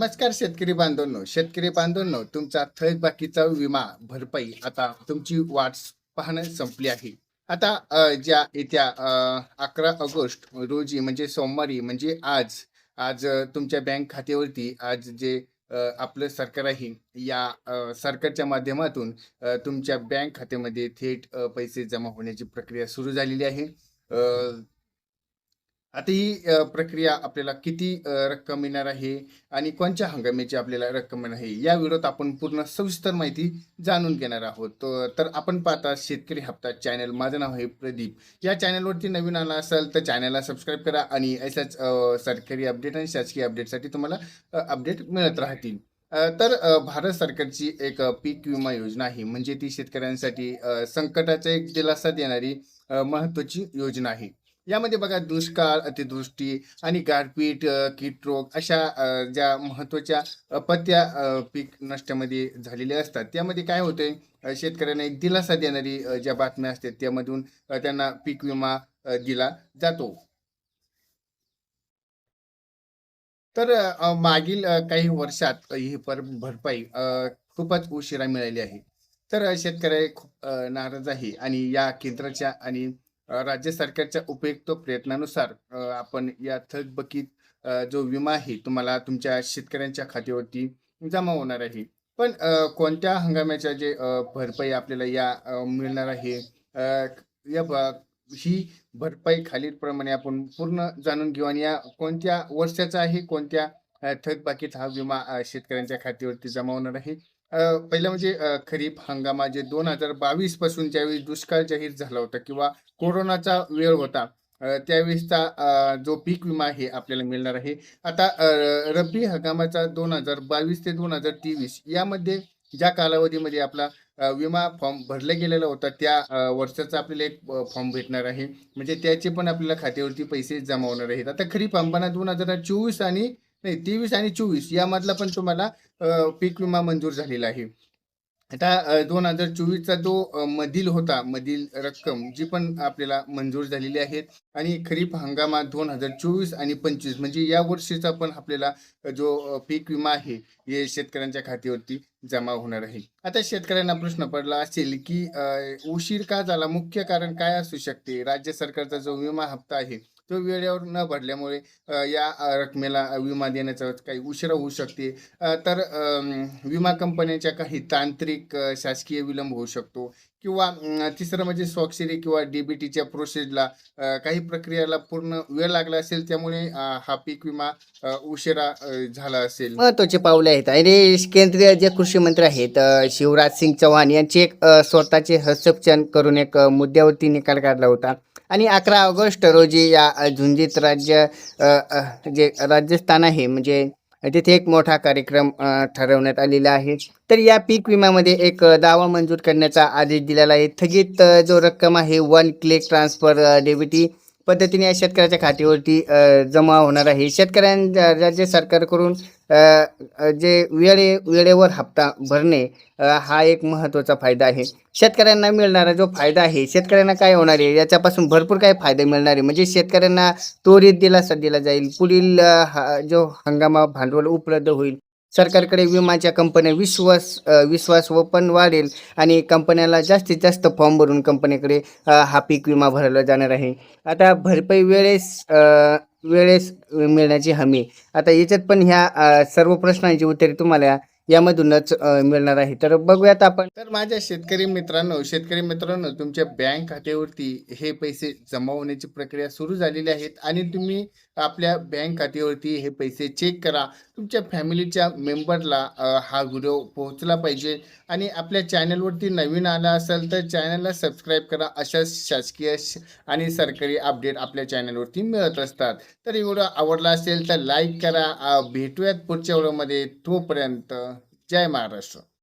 नमस्कार शेतकरी बांधवांनो शेतकरी बांधवांनो तुमचा थकबाकीचा विमा भरपाई आता तुमची वाट पाहणं संपली आहे. आता ज्या येत्या अकरा ऑगस्ट रोजी म्हणजे सोमवारी म्हणजे आज आज तुमच्या बँक खात्यावरती आज जे आपलं सरकार आहे या सरकारच्या माध्यमातून तुमच्या बँक खात्यामध्ये थेट पैसे जमा होण्याची प्रक्रिया सुरू झालेली आहे. आता ही प्रक्रिया आपल्याला किती रक्कम मिळणार आहे आणि कोणत्या हंगामाची आपल्याला रक्कम मिळणार आहे या व्हिडिओत आपण पूर्ण सविस्तर माहिती जाणून घेणार आहोत. तर आपण पाहता शेतकरी हप्ता चॅनल. माझं नाव आहे प्रदीप. या चॅनलवरती नवीन आला असाल तर चॅनलला सबस्क्राईब करा आणि अशाच सरकारी अपडेट आणि शासकीय अपडेटसाठी तुम्हाला अपडेट मिळत राहतील. तर भारत सरकारची एक पीक विमा योजना आहे. म्हणजे ती शेतकऱ्यांसाठी संकटाचा एक दिलासा देणारी महत्त्वाची योजना आहे. यामध्ये बघा दुष्काळ अतिवृष्टी आणि गारपीट कीटरोग रोग अशा ज्या महत्त्वाच्या अपत्या पीक नष्टामध्ये झालेल्या असतात. त्यामध्ये काय होते शेतकऱ्यांना एक दिलासा देणारी ज्या बातम्या असतात त्यामधून त्यांना पीक विमा दिला जातो. तर मागील काही वर्षात ही पर भरपाई खूपच उशिरा मिळाली आहे. तर शेतकरी खूप नाराज आहे आणि या केंद्राच्या आणि राज्य सरकारच्या उपयुक्त प्रयत्नानुसार आपण या थकबकीत जो विमा आहे तुम्हाला तुमच्या शेतकऱ्यांच्या खात्यावरती जमा होणार आहे. पण कोणत्या हंगामाच्या जे भरपाई आपल्याला या मिळणार आहे? या ब- ही भरपाई खालीलप्रमाणे आपण पूर्ण जाणून घेऊ आणि या कोणत्या वर्षाचा आहे कोणत्या थकबाकीत हा विमा शेतकऱ्यांच्या खात्यावरती जमा होणार आहे? पहिलं म्हणजे खरीप हंगामा जे दोन हजार बावीसपासून ज्यावेळी दुष्काळ जाहीर झाला होता किंवा कोरोनाचा वेळ होता त्यावेळेसचा जो पीक विमा आहे आपल्याला मिळणार आहे. आता रब्बी हंगामाचा दोन हजार बावीस ते दोन हजार तेवीस यामध्ये ज्या कालावधीमध्ये आपला विमा फॉर्म भरला गेलेला होता त्या वर्षाचा आपल्याला एक फॉर्म भेटणार आहे. म्हणजे त्याचे पण आपल्याला खात्यावरती पैसे जमा होणार आहेत. आता खरीप हंगामा दोन हजार चोवीस आणि नाही तेवीस आणि चोवीस यामधला पण तुम्हाला पीक विमा मंजूर झालेला आहे. आता दोन हजार चोवीसचा जो मधील होता मधील रक्कम जी पण आपल्याला मंजूर झालेली आहे आणि खरीप हंगामात दोन हजार चोवीस आणि पंचवीस म्हणजे या वर्षीचा पण आपल्याला जो पीक विमा आहे हे शेतकऱ्यांच्या खात्यावरती जमा होणार आहे. आता शेतकऱ्यांना प्रश्न पडला असेल की उशीर का झाला? मुख्य कारण काय असू शकते? राज्य सरकारचा जो विमा हप्ता आहे तो वेळेवर न भरल्यामुळे या रकमेला विमा देण्याचा काही उशिरा होऊ शकते. तर विमा कंपन्यांच्या काही तांत्रिक शासकीय विलंब होऊ शकतो किंवा तिसरं म्हणजे स्वाक्षरी किंवा डीबीटीच्या प्रोसेसला काही प्रक्रियाला पूर्ण वेळ लागला असेल त्यामुळे हा पीक विमा उशिरा झाला असेल. महत्त्वाचे पावले आहेत आणि केंद्रीय जे कृषी मंत्री आहेत शिवराज सिंग चौहान यांचे एक स्वतःचे हस्तक्षेप करून एक मुद्द्यावरती निकाल काढला होता. आणि अकरा ऑगस्ट रोजी या झुंजीत राज्य जे राजस्थान आहे म्हणजे तिथे एक मोठा कार्यक्रम ठरवण्यात आलेला आहे. तर या पीक विम्यामध्ये एक दावा मंजूर करण्याचा आदेश दिलेला आहे. स्थगित जो रक्कम आहे वन क्लिक ट्रान्सफर डेबिटी पद्धतीने या शेतकऱ्याच्या खात्यावरती जमा होणार आहे. शेतकऱ्यांच्या राज्य सरकारकडून जे वेळे वेळेवर हप्ता भरणे हा एक महत्त्वाचा फायदा आहे. शेतकऱ्यांना मिळणारा जो फायदा आहे शेतकऱ्यांना काय होणार आहे याच्यापासून भरपूर काही फायदे मिळणार आहे. म्हणजे शेतकऱ्यांना त्वरित दिलासा दिला जाईल. पुढील हा- जो हंगामा भांडवल उपलब्ध होईल. सरकारकडे विमाच्या कंपन्या विश्वास विश्वास व पण वाढेल आणि कंपन्याला जास्तीत जास्त फॉर्म भरून कंपनीकडे हा पीक विमा भरला जाणार आहे. आता भरपाई वेळेस वेळेस मिळण्याची हमी. आता याच्यात पण ह्या सर्व प्रश्नांची उत्तरे तुम्हाला यामधूनच मिळणार आहे. तर बघूयात आपण. तर माझ्या शेतकरी मित्रांनो शेतकरी मित्रांनो तुमच्या बँक खात्यावरती हे पैसे जमा होण्याची प्रक्रिया सुरू झालेली आहेत आणि तुम्ही आपल्या बँक खात्यावरती हे पैसे चेक करा. तुमच्या फॅमिलीच्या मेंबरला हा व्हिडिओ पोहोचला पाहिजे आणि आपल्या चॅनलवरती नवीन आला असेल तर चॅनलला सबस्क्राईब करा. अशा शासकीय आणि सरकारी अपडेट आपल्या चॅनलवरती मिळत असतात. तर व्हिडिओ आवडला असेल तर लाईक करा. भेटूयात पुढच्या व्हिडिओमध्ये. तोपर्यंत जय महाराष्ट्र